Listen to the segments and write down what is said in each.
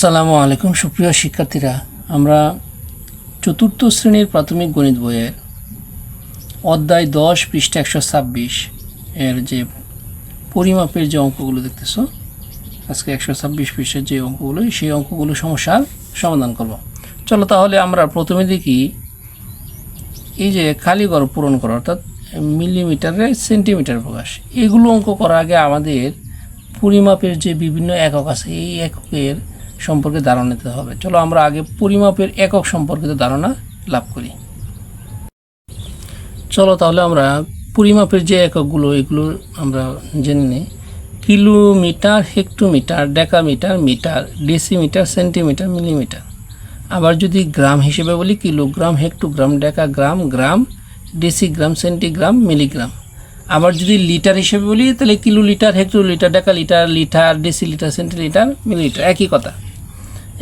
আসসালামু আলাইকুম, সুপ্রিয় শিক্ষার্থীরা। আমরা চতুর্থ শ্রেণির প্রাথমিক গণিত বইয়ের অধ্যায় দশ, পৃষ্ঠা একশো ছাব্বিশ এর যে পরিমাপের যে অঙ্কগুলো দেখতেছো, আজকে একশো ছাব্বিশ পৃষ্ঠের যে অঙ্কগুলো, সেই অঙ্কগুলো সমস্যার সমাধান করব। চলো তাহলে আমরা প্রথমে দেখি, এই যে খালি পূরণ করা, অর্থাৎ মিলিমিটারে সেন্টিমিটার প্রকাশ, এগুলো অঙ্ক করার আগে আমাদের পরিমাপের যে বিভিন্ন একক আছে, এই এককের সম্পর্কে ধারণা নিতে হবে। চলো আমরা আগে পরিমাপের একক সম্পর্কিত ধারণা লাভ করি। চলো তাহলে আমরা পরিমাপের যে এককগুলো, এগুলো আমরা জেনে নিই। Kilometre, hectometre, decametre, metre, decimetre, centimetre, millimetre. আবার যদি গ্রাম হিসেবে বলি, kilogram, hectogram, decagram, gram, decigram, centigram, milligram. আবার যদি লিটার হিসেবে বলি, তাহলে kilolitre hectolitre decalitre litre, decilitre, centilitre, millilitre, একই কথা।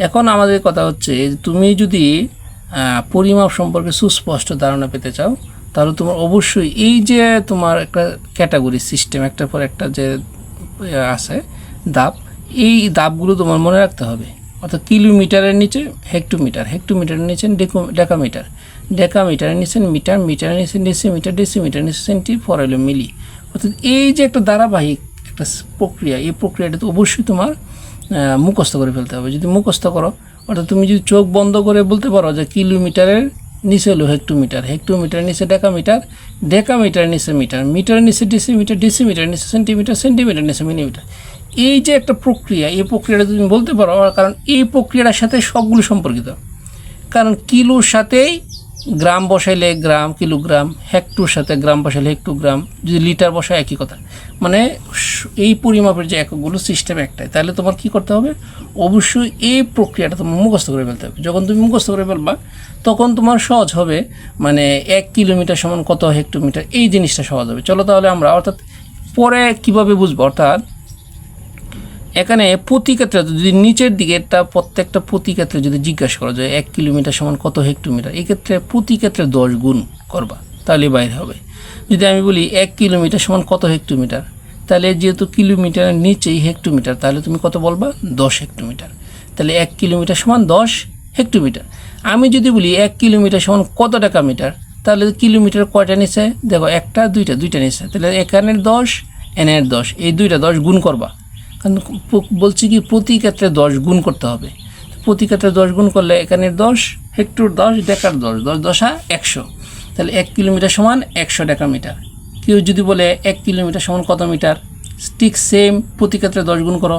এখন আমাদের কথা হচ্ছে, তুমি যদি পরিমাপ সম্পর্কে সুস্পষ্ট ধারণা পেতে চাও, তাহলে তোমার অবশ্যই এই যে তোমার একটা ক্যাটাগরি সিস্টেম একটার পর একটা যে আছে দাব এই দাবগুলো তোমার মনে রাখতে হবে। অর্থাৎ কিলোমিটারের নিচে হেক্টোমিটার, হেক্টোমিটারের নিচে ডেকো, ডেকামিটার। ডেকামিটারের নিচে মিটার, মিটারের নিচে ডেসিমিটার ডেসিমিটার নিচে সেন্টি ফর মিলি। অর্থাৎ এই যে একটা ধারাবাহিক একটা প্রক্রিয়া। এই প্রক্রিয়াটা তো অবশ্যই তোমার মুখস্থ করে ফেলতে হবে। যদি মুখস্থ করো, অর্থাৎ তুমি যদি চোখ বন্ধ করে বলতে পারো যে কিলোমিটারের নিচে হলো হেক্টোমিটার হেক্টোমিটার নিচে ডেকামিটার ডেকামিটার নিচে মিটার মিটার নিচে ডেসিমিটার ডেসিমিটার নিচে সেন্টিমিটার সেন্টিমিটার নিচে মিলিমিটার। এই যে একটা প্রক্রিয়া, এই প্রক্রিয়াটা তুমি বলতে পারো, কারণ এই প্রক্রিয়াটার সাথে সবগুলো সম্পর্কিত। কারণ কিলোর সাথেই গ্রাম বসাইলে গ্রাম, কিলোগ্রাম, হেক্টুর সাথে গ্রাম বসাইলে হেক্টু গ্রাম যদি লিটার বসায় একই কথা। মানে এই পরিমাপের যে এককগুলো সিস্টেম একটাই। তাহলে তোমার কি করতে হবে? অবশ্যই এই প্রক্রিয়াটা তোমার মুখস্থ করে ফেলতে হবে। যখন তুমি মুখস্থ করে ফেলবা, তখন তোমার সহজ হবে মানে এক কিলোমিটার সমান কত হেক্টোমিটার এই জিনিসটা সহজ হবে। চলো তাহলে আমরা, অর্থাৎ পরে কীভাবে বুঝব? অর্থাৎ এখানে প্রতি ক্ষেত্রে যদি নিচের দিকে একটা প্রত্যেকটা প্রতি ক্ষেত্রে যদি জিজ্ঞাসা করা যায়, এক কিলোমিটার সমান কত হেক্টোমিটার এই ক্ষেত্রে প্রতি ক্ষেত্রে দশ গুণ করবা, তাহলে বাইরে হবে। যদি আমি বলি এক কিলোমিটার সমান কত হেক্টোমিটার তাহলে যেহেতু কিলোমিটারের নিচেই হেক্টোমিটার তাহলে তুমি কত বলবা? দশ হেক্টোমিটার তাহলে এক কিলোমিটার সমান দশ হেক্টোমিটার আমি যদি বলি এক কিলোমিটার সমান কত টাকা মিটার? তাহলে কিলোমিটার কয়টা নিচে? দেখো একটা, দুইটা দুইটা নিচে। তাহলে এখানের দশ, এনের দশ, এই দুইটা দশ গুণ করবা। কারণ বলছি কি, প্রতি ক্ষেত্রে দশ গুণ করতে হবে। প্রতি ক্ষেত্রে দশ গুণ করলে এখানে দশ, হেক্টর দশ, ডেকার দশ দশ দশা একশো। তাহলে এক কিলোমিটার সমান একশো ডেকা মিটার কেউ যদি বলে এক কিলোমিটার সমান কত মিটার? ঠিক সেম, প্রতি ক্ষেত্রে দশ গুণ করো।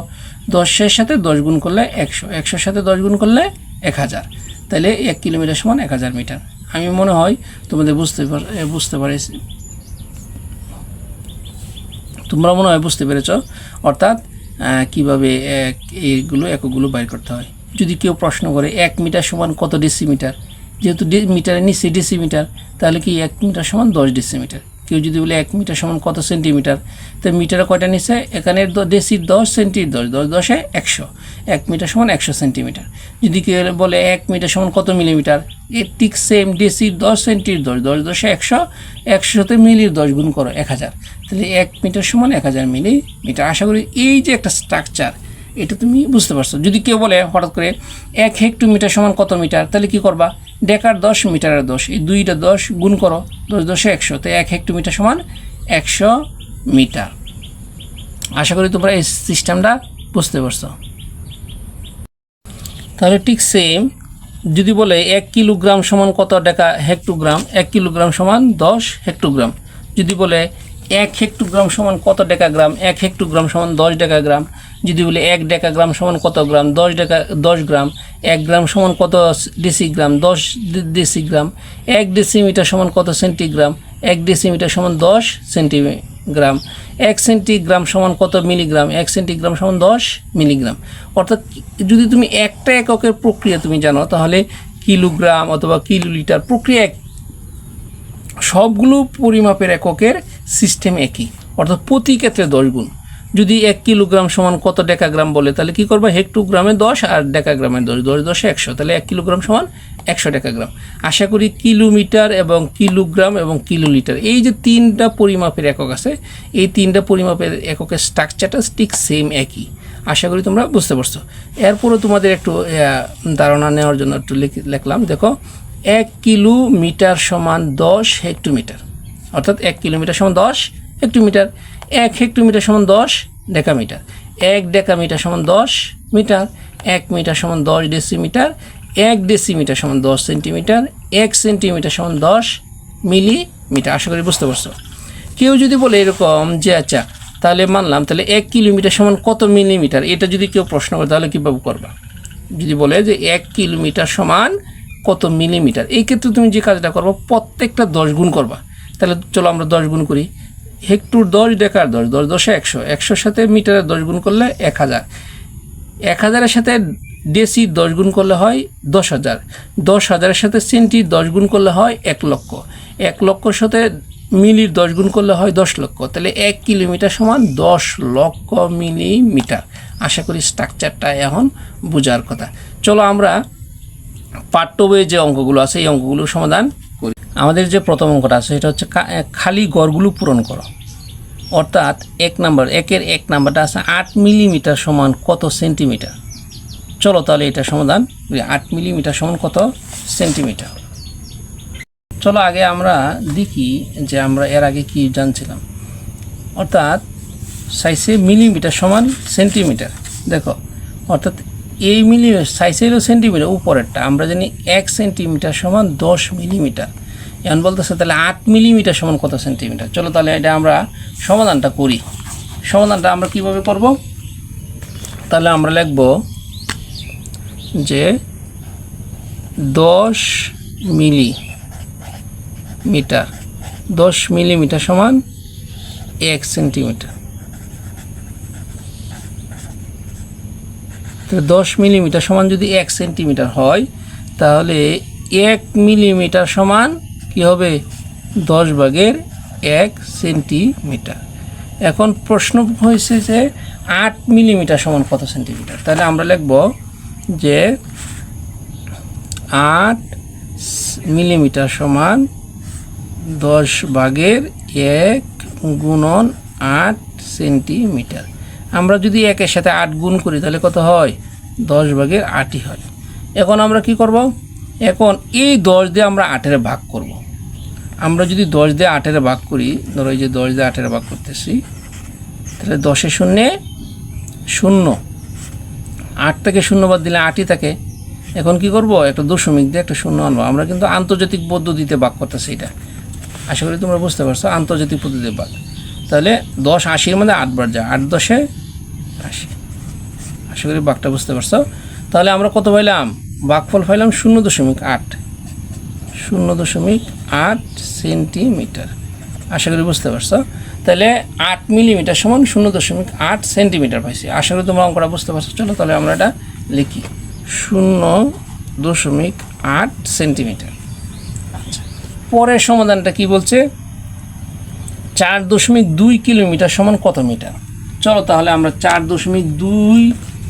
দশের সাথে দশ গুণ করলে একশো। একশোর সাথে দশ গুণ করলে এক হাজার। তাহলে এক কিলোমিটার সমান এক হাজার মিটার। আমি মনে হয় তোমাদের বুঝতে পার বুঝতে পারিস তোমরা মনে হয় বুঝতে পেরেছ। অর্থাৎ কীভাবে এক এইগুলো একগুলো বাইর করতে হয়। যদি কেউ প্রশ্ন করে, এক মিটার সমান কত ডেসিমিটার যেহেতু মিটারের নিচে ডেসিমিটার তাহলে কি এক মিটার সমান দশ ডেসিমিটার কেউ যদি বলে এক মিটার সমান কত সেন্টিমিটার? তো মিটারে কয়টা নিচ্ছে এখানে দ- ডেসির দশ সেন্টির দশ দশ দশে একশো। এক মিটার সমান একশো সেন্টিমিটার। যদি কেউ বলে এক মিটার সমান কত মিলিমিটার? এর ঠিক সেম ডেসির দশ সেন্টির দশ দশ দশে একশো, একশোতে মিলির দশ গুণ করো এক হাজার। তাহলে এক মিটার সমান এক হাজার মিলি মিটার আশা করি এই যে একটা স্ট্রাকচার এটা তুমি বুঝতে পারছ। যদি কেউ বলে হঠাৎ করে এক হেক্টোমিটার সমান কত মিটার, তাহলে কি করবা? ডেকার দশ, মিটারের দশ। এই দুইটা দশ গুণ করো, দশ দশে একশো। তো এক হেক্টোমিটার সমান একশো মিটার। আশা করি তোমরা এই সিস্টেমটা বুঝতে পারছ। তাহলে ঠিক সেম যদি বলে এক কিলোগ্রাম সমান কত টাকা হেক্টোগ্রাম? এক কিলোগ্রাম সমান দশ হেক্টোগ্রাম। যদি বলে এক হেক্টোগ্রাম সমান কত ডেকাগ্রাম? এক হেক্টোগ্রাম সমান দশ ডেকাগ্রাম। যদি বলে এক ডেকা গ্রাম সমান কত গ্রাম? দশ ডেকা, দশ গ্রাম। এক গ্রাম সমান কত ডেসিগ্রাম? দশ ডেসিগ্রাম। এক ডেসিমিটার সমান কত সেন্টিগ্রাম? এক ডেসিমিটার সমান দশ সেন্টিগ্রাম। এক সেন্টিগ্রাম সমান কত মিলিগ্রাম? এক সেন্টিগ্রাম সমান দশ মিলিগ্রাম। অর্থাৎ যদি তুমি একটা এককের প্রক্রিয়া তুমি জানো, তাহলে কিলোগ্রাম অথবা কিলোলিটার প্রক্রিয়া এক। সবগুলো পরিমাপের এককের সিস্টেম একই। অর্থাৎ প্রতি ক্ষেত্রে দশ গুণ। যদি এক কিলোগ্রাম সমান কত ডেকাগ্রাম বলে, তাহলে কি করবা? হেক্টোগ্রামে দশ আর ডেকাগ্রামে দশ দশ দশে একশো। তাহলে এক কিলোগ্রাম সমান একশো ডেকাগ্রাম। আশা করি কিলোমিটার এবং কিলোগ্রাম এবং কিলোলিটার, এই যে তিনটা পরিমাপের একক আছে, এই তিনটা পরিমাপের এককের স্ট্রাকচারটা ঠিক সেম একই। আশা করি তোমরা বুঝতে পারছ। এরপরে তোমাদের একটু ধারণা নেওয়ার জন্য একটু লিখ- লিখলাম। দেখো, এক কিলোমিটার সমান দশ হেক্টোমিটার, অর্থাৎ এক কিলোমিটার সমান দশ হেক্টোমিটার। এক হেক্টোমিটার সমান দশ ডেকামিটার। এক ডেকামিটার সমান দশ মিটার। এক মিটার সমান দশ ডেসিমিটার। এক ডেসিমিটার সমান দশ সেন্টিমিটার। এক সেন্টিমিটার সমান দশ মিলিমিটার। আশা করি বুঝতে পারছ? কেউ যদি বলে এরকম যে আচ্ছা তাহলে মানলাম, তাহলে এক কিলোমিটার সমান কত মিলিমিটার? এটা যদি কেউ প্রশ্ন করে, তাহলে কীভাবে করবা? যদি বলে যে, এক কিলোমিটার সমান কত মিলিমিটার? এই ক্ষেত্রে তুমি যে কাজটা করব, প্রত্যেকটা দশ গুণ করবা। তাহলে চলো আমরা দশ গুণ করি। হেক্টর দশ ডেকার দশ দশ দশে একশো। একশোর সাথে মিটারের দশ গুণ করলে এক হাজার। এক হাজারের সাথে ডেসি দশ গুণ করলে হয় দশ হাজার। দশ হাজারের সাথে সেন্টি দশ গুণ করলে হয় এক লক্ষ। এক লক্ষর সাথে মিলির দশ গুণ করলে হয় দশ লক্ষ। তাহলে এক কিলোমিটার সমান দশ লক্ষ মিলিমিটার। আশা করি স্ট্রাকচারটা এখন বোঝার কথা। চলো আমরা পাঠ্য যে অঙ্কগুলো আছে, এই অঙ্কগুলো সমাধান আমাদের যে প্রথম অঙ্কটা আছে, সেটা হচ্ছে খালি গড়গুলো পূরণ করো। অর্থাৎ এক নাম্বার, একের এক নাম্বারটা আছে আট মিলিমিটার সমান কত সেন্টিমিটার? চলো তাহলে এটা সমাধান আট মিলিমিটার সমান কত সেন্টিমিটার? চলো আগে আমরা দেখি যে আমরা এর আগে কি জানছিলাম। অর্থাৎ সাইজে মিলিমিটার সমান সেন্টিমিটার। দেখো, অর্থাৎ এই মিলি সাইজেরও সেন্টিমিটার, উপরেরটা। আমরা জানি এক সেন্টিমিটার সমান দশ মিলিমিটার। এখন বলতেছে, তাহলে আট মিলিমিটার সমান কত সেন্টিমিটার? চলো তাহলে এটা আমরা সমাধানটা করি। সমাধানটা আমরা কীভাবে করব? তাহলে আমরা লিখব যে দশ মিলি মিটার দশ মিলিমিটার সমান এক সেন্টিমিটার। তাহলে দশ মিলিমিটার সমান যদি এক সেন্টিমিটার হয়, তাহলে এক মিলিমিটার সমান কি হবে? দশ ভাগের এক সেন্টিমিটার। এখন প্রশ্ন হয়েছে যে আট মিলিমিটার সমান কত সেন্টিমিটার? তাহলে আমরা লিখব যে আট মিলিমিটার সমান দশ ভাগের এক গুণন আট সেন্টিমিটার। আমরা যদি একের সাথে আট গুণ করি, তাহলে কত হয়? দশ ভাগের আটই হয়। এখন আমরা কি করব? এখন এই দশ দিয়ে আমরা আটের ভাগ করব। আমরা যদি দশ দিয়ে আটের ভাগ করি, ধরো যে দশ দিয়ে আটের ভাগ করতেছি, তাহলে দশে শূন্যে শূন্য। আট থেকে শূন্য বাদ দিলে আটই থাকে। এখন কি করব? একটা দশমিক দিয়ে একটা শূন্য আনব। আমরা কিন্তু আন্তর্জাতিক পদ্ধতিতে ভাগ করতেছি এটা। আশা করি তোমরা বুঝতে পারছ, আন্তর্জাতিক পদ্ধতিতে ভাগ। তাহলে দশ আশির মধ্যে আটবার যায়। আট দশে আশি। আশা করি বাঘটা বুঝতে পারছ। তাহলে আমরা কত পাইলাম? বাঘফল পাইলাম শূন্য দশমিক আট। শূন্য দশমিক আট সেন্টিমিটার। আশা করি বুঝতে পারছ? তাহলে আট মিলিমিটার সমান শূন্য দশমিক আট সেন্টিমিটার পাইছি। আশা করি তোমরা অঙ্কটা বুঝতে পারছ। চলো তাহলে আমরা এটা লিখি। শূন্য দশমিক আট সেন্টিমিটার। আচ্ছা পরের সমাধানটা কি বলছে? চার দশমিক দুই কিলোমিটার সমান কত মিটার? চলো তাহলে আমরা চার দশমিক দুই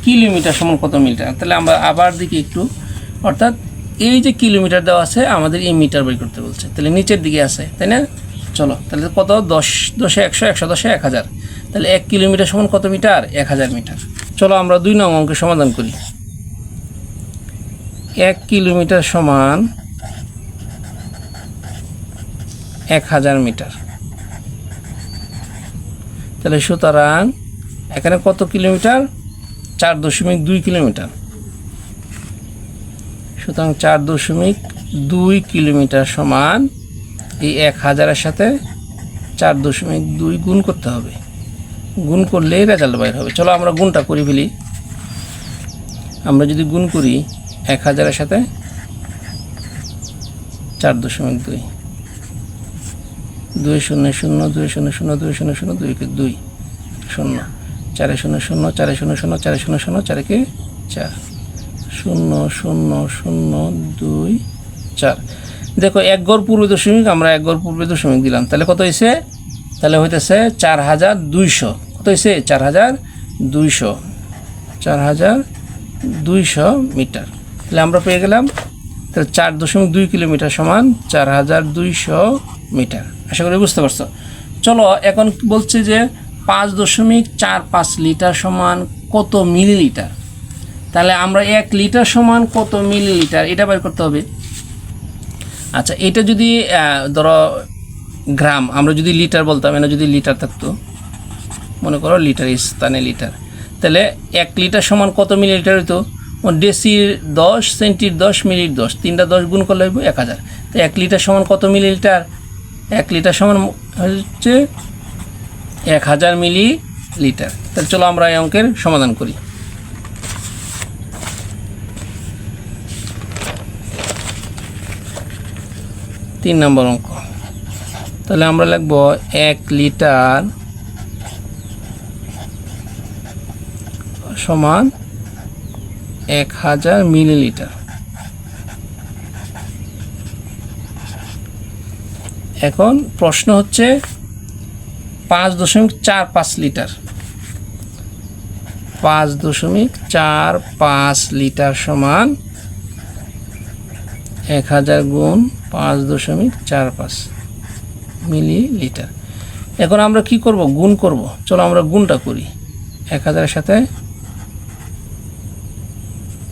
কিলোমিটার সমান কত মিটার? তাহলে আমরা আবার দেখি একটু। অর্থাৎ এই যে কিলোমিটার দেওয়া আছে, আমাদের এই মিটার বের করতে বলছে। তাহলে নিচের দিকে আছে, তাই না? চলো, তাহলে কত? দশ, দশে একশো একশো দশে এক হাজার। তাহলে এক কিলোমিটার সমান কত মিটার? এক হাজার মিটার। চলো আমরা দুই নং অঙ্কের সমাধান করি। এক কিলোমিটার সমান এক হাজার মিটার। তাহলে সুতরাং এখানে কত কিলোমিটার? চার দশমিক দুই কিলোমিটার। সুতরাং চার দশমিক দুই কিলোমিটার সমান এই এক হাজারের সাথে চার দশমিক দুই গুণ করতে হবে। গুণ করলেই রেজাল্ট বাইর হবে। চলো আমরা গুণটা করি ফেলি। আমরা যদি গুণ করি এক হাজারের সাথে চার দশমিক দুই। দুই শূন্য শূন্য, দুই শূন্য শূন্য, দুই শূন্য শূন্য, দুই কে দুই শূন্য। চারে শূন্য শূন্য, চারে শূন্য শূন্য, চারে শূন্য শূন্য, চারে কে চার। শূন্য শূন্য শূন্য, দুই, চার। দেখো এক গড় পূর্ব দশমিক, আমরা এক গড় পূর্বে দশমিক দিলাম। তাহলে কত হয়েছে তাহলে হইতেছে চার হাজার দুইশো। কত হয়েছে চার হাজার দুইশো। চার হাজার দুইশো মিটার। তাহলে আমরা পেয়ে গেলাম, তাহলে চার দশমিক দুই কিলোমিটার সমান চার হাজার দুইশো মিটার। আশা করি বুঝতে পারছ। চলো, এখন বলছে যে পাঁচ দশমিক চার পাঁচ লিটার সমান কত মিলিলিটার? তাহলে আমরা এক লিটার সমান কত মিলিলিটার? এটা বের করতে হবে। আচ্ছা এটা যদি ধরো, গ্রাম, আমরা যদি লিটার বলতাম, এটা যদি লিটার থাকতো, মনে করো লিটার স্থানে লিটার। তাহলে এক লিটার সমান কত মিলিলিটার হইতো? ডেসির দশ, সেন্টির দশ, মিলির দশ, তিনটা দশ গুণ করলে হইব এক হাজার। তো এক লিটার সমান কত মিলিলিটার? এক লিটার সমান হচ্ছে এক হাজার মিলি লিটার তাহলে চলো আমরা এই অঙ্কের সমাধান করি। তিন নম্বর অঙ্ক। তাহলে আমরা লিখব এক লিটার সমান এক হাজার মিলিলিটার। এখন প্রশ্ন হচ্ছে পাঁচ দশমিক চার পাঁচ লিটার। পাঁচ দশমিক চার পাঁচ লিটার সমান এক হাজার গুণ পাঁচ দশমিক চার পাঁচ মিলিলিটার। এখন আমরা কি করব? গুণ করব। চলো আমরা গুণটা করি। এক হাজারের সাথে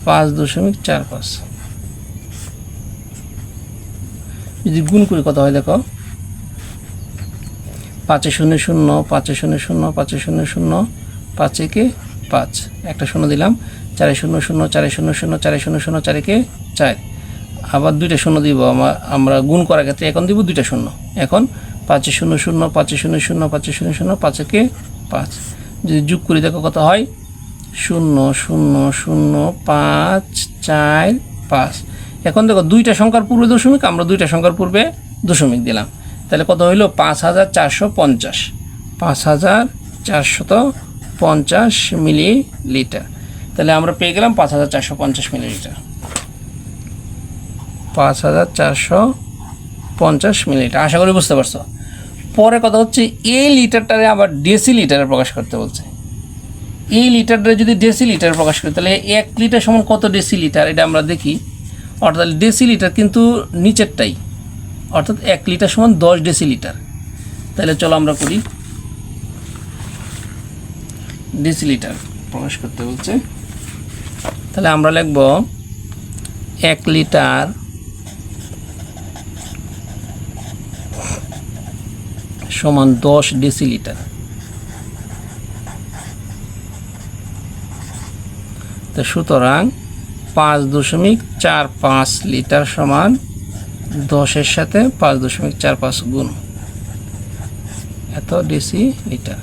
পাঁচ দশমিক চার পাঁচ। যদি গুণ করি কত হয় দেখো? পাঁচে শূন্য শূন্য, পাঁচে শূন্য শূন্য, পাঁচে শূন্য শূন্য, পাঁচে কে পাঁচ। একটা শূন্য দিলাম। চারে শূন্য শূন্য, চারে শূন্য শূন্য, চারে শূন্য শূন্য, চারে কে চার। আবার দুইটা শূন্য দিব আমরা আমরা গুণ করার ক্ষেত্রে এখন দিব দুইটা শূন্য। এখন পাঁচে শূন্য শূন্য, পাঁচে শূন্য শূন্য, পাঁচে শূন্য শূন্য, পাঁচে কে পাঁচ। যদি যোগ করি, দেখো কত হয়? শূন্য শূন্য শূন্য, পাঁচ, চার, পাঁচ। এখন দেখো দুইটা সংখ্যার পূর্বে দশমিক, আমরা দুইটা সংখ্যার পূর্বে দশমিক দিলাম। তাহলে কত হইল? পাঁচ হাজার চারশো পঞ্চাশ। পাঁচ হাজার চারশত পঞ্চাশ মিলিলিটার। তাহলে আমরা পেয়ে গেলাম পাঁচ হাজার চারশো পঞ্চাশ মিলিলিটার। পাঁচ হাজার চারশো পঞ্চাশ মিলিলিটার। আশা করি বুঝতে পারছ। পরে কথা হচ্ছে, এই লিটারটারে আবার ডেসি লিটারে প্রকাশ করতে বলছে। এই লিটারটা যদি ডেসি লিটার প্রকাশ করি, তাহলে এক লিটার সমান কত ডেসি লিটার? এটা আমরা দেখি। অর্থাৎ ডেসি লিটার কিন্তু নিচেরটাই। অর্থাৎ এক লিটার সমান দশ ডেসি লিটার। তাহলে চলো আমরা করি। ডেসি লিটার প্রকাশ করতে বলছে। তাহলে আমরা লিখব, এক লিটার সমান দশ ডেসি লিটার তো সুতরাং পাঁচ দশমিক চার পাঁচ লিটার সমান দশের সাথে পাঁচ দশমিক চার পাঁচ গুণ। এত ডেসি লিটার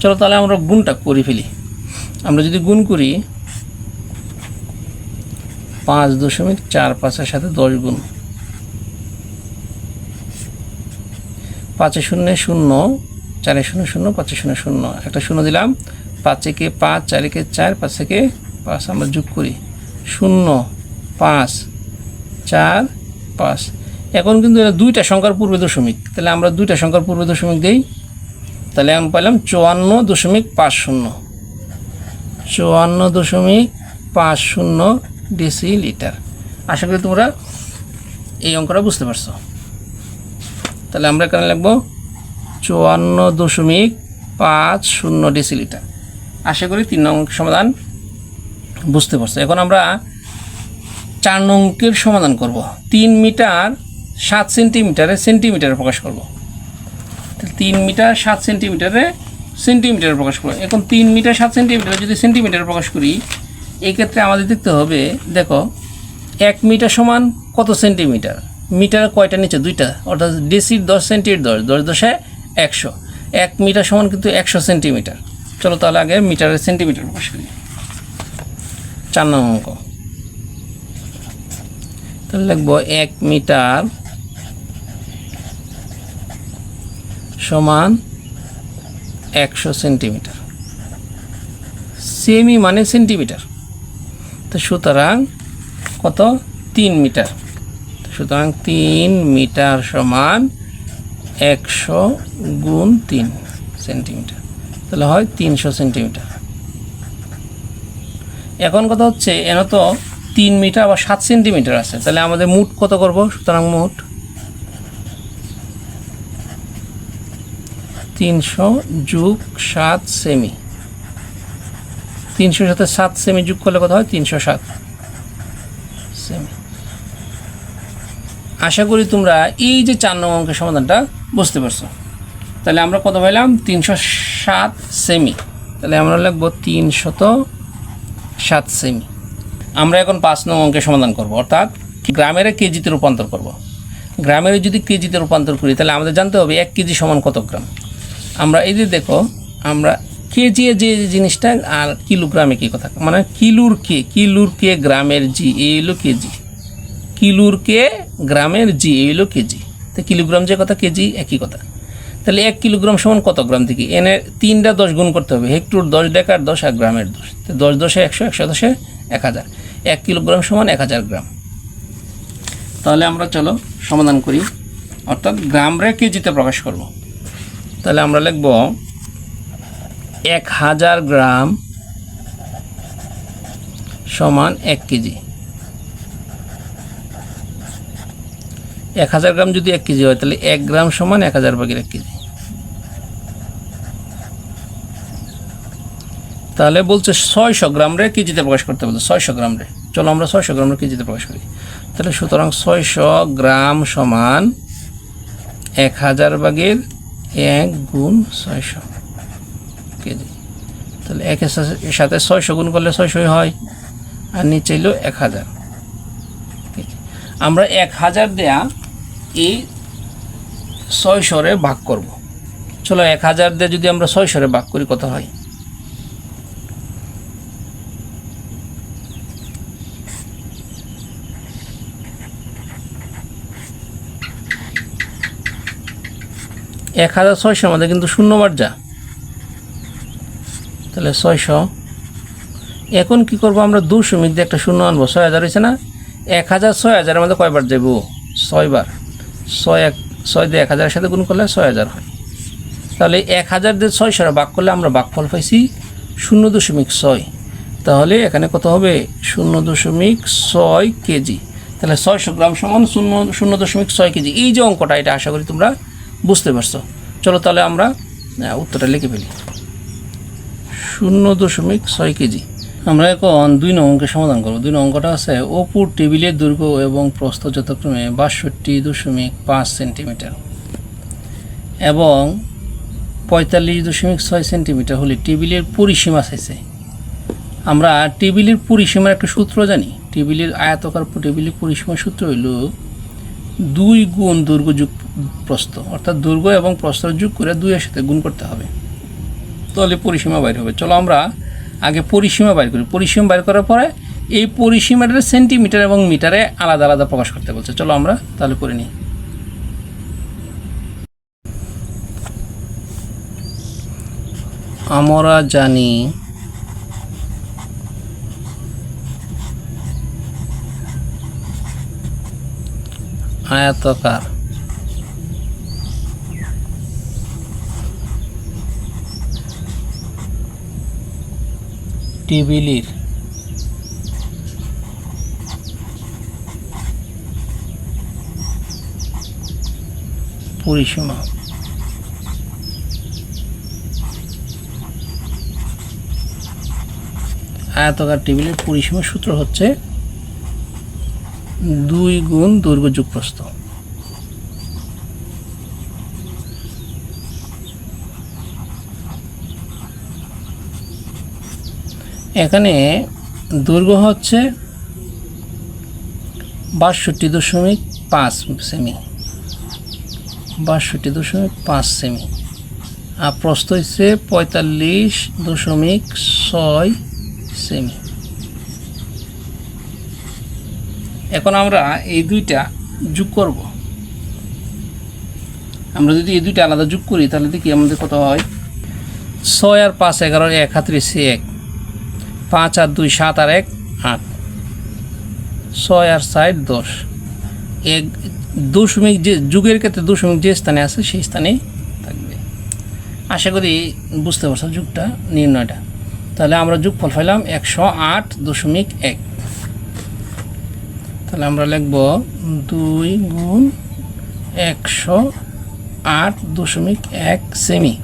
চলো তাহলে আমরা গুণটা করে ফেলি। আমরা যদি গুণ করি পাঁচ দশমিক চার পাঁচের সাথে দশ গুণ। পাঁচে শূন্য শূন্য, চারে শূন্য শূন্য, পাঁচে শূন্য শূন্য। একটা শূন্য দিলাম পাঁচে কে পাঁচ চারে কে চার পাঁচে কে পাঁচ। আমরা যোগ করি। শূন্য, পাঁচ, চার, পাঁচ। এখন কিন্তু এটা দুইটা সংখ্যার পূর্বে দশমিক। তাহলে আমরা দুইটা সংখ্যার পূর্বে দশমিক দিই। তাহলে আমি পাইলাম চুয়ান্ন দশমিক পাঁচ শূন্য। চুয়ান্ন দশমিক পাঁচ শূন্য ডিসি লিটার আশা করি তোমরা এই অঙ্কটা বুঝতে পারছ। তাহলে আমরা এখানে লিখব? চুয়ান্ন দশমিক পাঁচ শূন্য ডেসি লিটার আশা করি তিন নং সমাধান বুঝতে পারছ। এখন আমরা চার অঙ্কের সমাধান করব। তিন মিটার সাত সেন্টিমিটারে সেন্টিমিটারে প্রকাশ করব। তিন মিটার সাত সেন্টিমিটারে সেন্টিমিটারে প্রকাশ করব। এখন তিন মিটার সাত সেন্টিমিটারে যদি সেন্টিমিটারে প্রকাশ করি, এক্ষেত্রে আমাদের দেখতে হবে, দেখো, এক মিটার সমান কত সেন্টিমিটার? মিটার কয়টা নিচে? দুইটা। অর্থাৎ ডেসির দশ সেন্টির দশ দশ দশে একশো। এক মিটার সমান কিন্তু একশো সেন্টিমিটার। চলো তাহলে আগে মিটারের সেন্টিমিটার প্রকাশ করি। চার নং অঙ্ক। তাহলে লিখব এক মিটার সমান একশো সেন্টিমিটার। সেমি মানে সেন্টিমিটার। তো সুতরাং কত? তিন মিটার। সুতরাং তিন মিটার সমান একশো গুণ তিন সেন্টিমিটার। তাহলে হয় তিনশো সেন্টিমিটার। এখন কথা হচ্ছে, এন তো তিন মিটার বা সাত সেন্টিমিটার আছে। তাহলে আমাদের মুট কত করব? সুতরাং মুট তিনশো যুগ সাত সেমি। তিনশোর সাথে সাত সেমি যোগ করলে কত হয়? তিনশো সাত সেমি আশা করি তোমরা এই যে চার নম্বর অঙ্কের সমাধানটা বুঝতে পারছ। তাহলে আমরা কত পাইলাম? তিনশো সাত সেমি তাহলে আমরা লিখব তিনশত সাত সেমি আমরা এখন পাঁচ নম্বর অঙ্কের সমাধান করব। অর্থাৎ গ্রামের কেজিতে রূপান্তর করব। গ্রামের যদি কেজিতে রূপান্তর করি, তাহলে আমাদের জানতে হবে এক কেজি সমান কত গ্রাম? আমরা এই যে দেখো, আমরা কেজি যে জিনিসটা আর কিলোগ্রামে কি কথা? মানে কিলোর কে কিলোর কে, গ্রামের জি এই হলো কেজি। কিলোর কে? গ্রামের জি, এই কেজি। তো কিলোগ্রাম যে কথা, কেজি একই কথা। তাহলে এক কিলোগ্রাম সমান কত গ্রাম থেকে? এনে তিনটা দশ গুণ করতে হবে। হেক্টর দশ ডেকার দশ আর গ্রামের দশ। তো দশ দশে একশো একশো দশে এক হাজার। এক কিলোগ্রাম সমান এক হাজার গ্রাম। তাহলে আমরা চলো সমাধান করি। অর্থাৎ গ্রামরে কেজিতে প্রকাশ করব। তাহলে আমরা লিখব এক হাজার গ্রাম সমান এক কেজি। এক হাজার গ্রাম যদি এক কেজি হয়, তাহলে এক গ্রাম সমান এক হাজার ভাগের এক কেজি। তাহলে বলছে ছয়শো গ্রাম রে কেজিতে প্রকাশ করতে বলছে, ছয়শো গ্রাম রে। চলো আমরা ছয়শো গ্রাম রে কেজিতে প্রকাশ করি। তাহলে সুতরাং ছয়শো গ্রাম সমান এক হাজার ভাগের এক গুণ ছয়শো কেজি। তাহলে একের সাথে- ছয়শো গুণ করলে ছয়শোই হয়, আর নিচে এলো এক হাজার। আমরা এক হাজার দেয়া এই ছয় ছয়শরে ভাগ করব। চলো এক হাজার দিয়ে যদি আমরা ছয়শরে ভাগ করি, কত হয়? এক হাজার ছয়শোর মধ্যে কিন্তু শূন্যবার যা। তাহলে ছয়শো। এখন কি করব আমরা? দু সমিত একটা শূন্য আনব। ছয় হাজার হয়েছে না? এক হাজার, ছয় হাজারের মধ্যে কয়বার যাব ছয়বার। ছয় এক ছয় দিয়ে এক হাজারের সাথে গুণ করলে ছয় হাজার হয়। তাহলে এক হাজার দিয়ে ছয় সারা বাক করলে আমরা বাকফল পাইছি শূন্য দশমিক ছয়। তাহলে এখানে কত হবে? শূন্য দশমিক ছয় কেজি। তাহলে ছয়শো গ্রাম সমান শূন্য শূন্য দশমিক ছয় কেজি। এই যে অঙ্কটা, এটা আশা করি তোমরা বুঝতে পারছ। চলো তাহলে আমরা উত্তরটা লিখে ফেলি। শূন্য দশমিক ছয় কেজি। আমরা এখন দুই নং অঙ্কের সমাধান করব। দুই নং অঙ্কটা আছে অপুর টেবিলের দৈর্ঘ্য এবং প্রস্থ যথাক্রমে বাষট্টি দশমিক পাঁচ সেন্টিমিটার এবং পঁয়তাল্লিশ দশমিক ছয় সেন্টিমিটার হলে টেবিলের পরিসীমা চাইছে। আমরা টেবিলের পরিসীমার একটা সূত্র জানি। টেবিলের আয়তকার টেবিলের পরিসীমার সূত্র হইল দুই গুণ দৈর্ঘ্য যুগ প্রস্থ। অর্থাৎ দৈর্ঘ্য এবং প্রস্থ যোগ করে দুইয়ের সাথে গুণ করতে হবে। তাহলে পরিসীমা বাইর হবে। চলো আমরা আগে পরিসীমা বাইর করি। পরিসীমা বাইর করার পরে এই পরিসীমাটা সেন্টিমিটার এবং মিটারে আলাদা আলাদা প্রকাশ করতে বলছে। চলো আমরা তাহলে করে নিই। আমরা জানি আয়তকার টেবিলের পরিসীমা। আয়তকার টেবিলের পরিসীমা সূত্র হচ্ছে দুই গুণ দৈর্ঘ্য যুগ এখানে দৈর্ঘ্য হচ্ছে বাষট্টি দশমিক পাঁচ সেমি। বাষট্টি দশমিক পাঁচ সেমি। আর প্রস্থ হচ্ছে পঁয়তাল্লিশ দশমিক ছয় সেমি। এখন আমরা এই দুইটা যোগ করব। আমরা যদি এই দুইটা আলাদা যোগ করি, তাহলে দেখি আমাদের কত হয়? ছয় আর পাঁচ এগারো এক হাতরিশে এক। পাঁচ আর দুই সাত আর এক আট। ছয় আর ষাট দশ। এক দশমিক যে যুগের ক্ষেত্রে দশমিক যে স্থানে আছে সেই স্থানেই থাকবে। আশা করি বুঝতে পারছ যুগটা, নির্ণয়টা। তাহলে আমরা যোগফল পাইলাম একশো আট দশমিক এক। তাহলে আমরা লিখব দুই গুণ একশো আট দশমিক এক সেমি।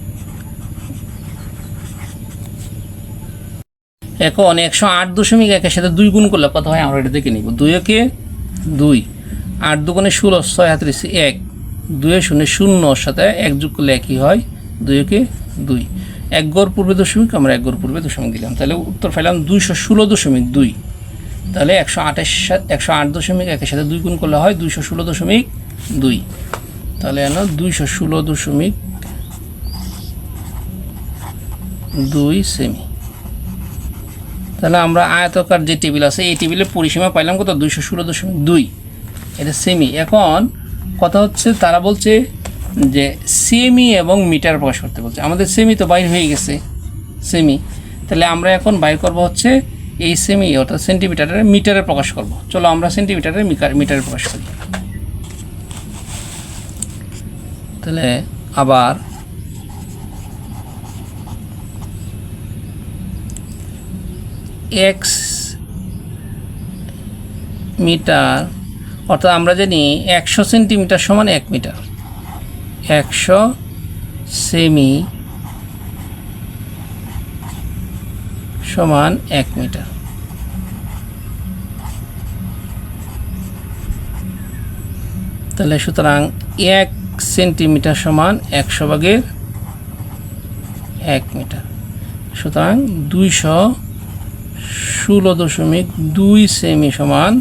এখন একশো আট দশমিক একের সাথে দুই গুণ করলে কত হয়? আমরা এটা দেখে নিব। দুই একে দুই। আট দুগুণে ষোলো, ছয় হাতের এক। দুয়ে শূন্য শূন্যর সাথে এক যোগ করলে একই হয়। দুই একে দুই। এক গড় পূর্বে দশমিক, আমরা এক গড় পূর্বে দশমিক দিলাম। তাহলে উত্তর পাইলাম দুইশো ষোলো দশমিক দুই। তাহলে একশো আটের সাথে একশো আট দশমিক একের সাথে দুই গুণ করলে হয় দুইশো ষোলো দশমিক দুই। তাহলে এন দুইশো ষোলো দশমিক দুই সেমি। তাহলে আমরা আয়তকার যে টেবিল আছে, এই টেবিলের পরিসীমা পাইলাম কত? দুইশো ষোলো দশমিক দুই। এটা সেমি এখন কথা হচ্ছে, তারা বলছে যে সেমি এবং মিটার প্রকাশ করতে বলছে। আমাদের সেমি তো বাইর হয়ে গেছে সেমি তাহলে আমরা এখন বাইর করব হচ্ছে এই সেমি অর্থাৎ সেন্টিমিটারের মিটারে প্রকাশ করব। চলো আমরা সেন্টিমিটারের মিটারে প্রকাশ করি। তাহলে আবার এক্স মিটার, অর্থাৎ আমরা জানি একশো সেন্টিমিটার সমান এক মিটার। একশো সেমি সমান এক মিটার। তাহলে সুতরাং এক সেন্টিমিটার সমান একশো ভাগের এক মিটার। সুতরাং দুইশো ষোলো দশমিক দুই সেমি সমান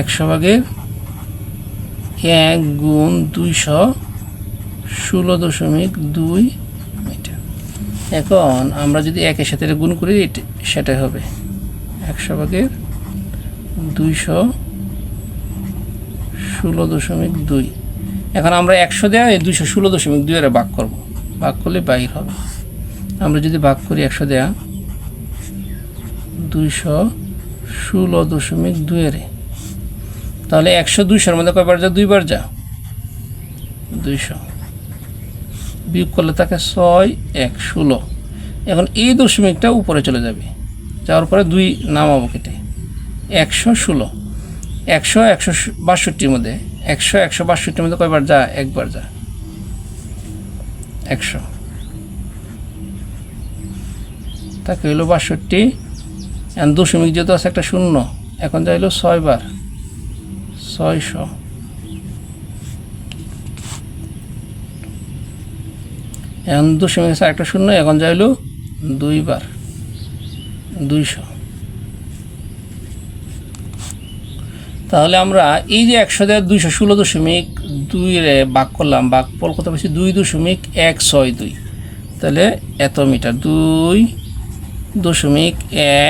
একশো ভাগের এক গুণ দুইশো ষোলো দশমিক দুই মিটার। এখন আমরা যদি একের সাথে গুণ করি সেটাই হবে একশো ভাগের দুইশো ষোলো দশমিক দুই। এখন আমরা একশো দেওয়া এই দুইশো ষোলো দশমিক দুই ভাগ করব। ভাগ করলে বাহির হবে। আমরা যদি ভাগ করি একশো দেওয়া দুইশো ষোলো দশমিক দুইয়ের তাহলে একশো দুইশোর মধ্যে কয়বার যা? দুইবার যা। দুইশো। বিয়োগ করলে তাকে ছয়, এক, ষোলো। এখন এই দশমিকটা উপরে চলে যাবে। যাওয়ার পরে দুই নামাবো কেটে। একশো ষোলো। একশো একশো বাষট্টির মধ্যে। একশো একশো বাষট্টির মধ্যে কয়বার যা? একবার যা। একশো। তাকে হইল বাষট্টি। দশমিক যেহেতু আছে একটা শূন্য, এখন যা হলো ছয়বার ছয়শো। এখন দশমিক আছে একটা শূন্য, এখন যা হলো দুইবার দুইশো। তাহলে আমরা এই যে একশো দেয় দুইশো ষোলো দশমিক দুই ভাগ করলাম ভাগ পল কত পেয়েছি দুই দশমিক এক ছয় দুই। তাহলে এত মিটার, দুই দশমিক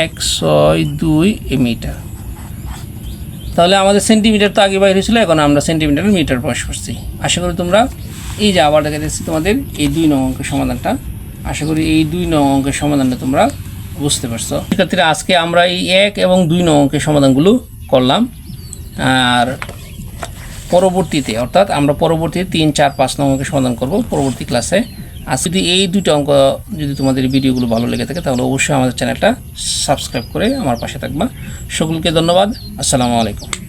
এক ছয় দুই মিটার। তাহলে আমাদের সেন্টিমিটার তো আগে বাইরে ছিল এখন আমরা সেন্টিমিটার মিটার প্রকাশ করছি। আশা করি তোমরা এই যে আবার দেখা যাচ্ছে তোমাদের এই দুই নং অঙ্কের সমাধানটা, আশা করি এই দুই নং অঙ্কের সমাধানটা তোমরা বুঝতে পারছ। শিক্ষার্থীরা আজকে আমরা এই এক এবং দুই নং অঙ্কের সমাধানগুলো করলাম। আর পরবর্তীতে, অর্থাৎ আমরা পরবর্তীতে তিন, চার, পাঁচ নং অঙ্কের সমাধান করব। পরবর্তী ক্লাসে আর যদি এই দুটো অঙ্ক যদি তোমাদের ভিডিওগুলো ভালো লেগে থাকে, তাহলে অবশ্যই আমাদের চ্যানেলটা সাবস্ক্রাইব করে আমার পাশে থাকবা। সকলকে ধন্যবাদ। আসসালামু আলাইকুম।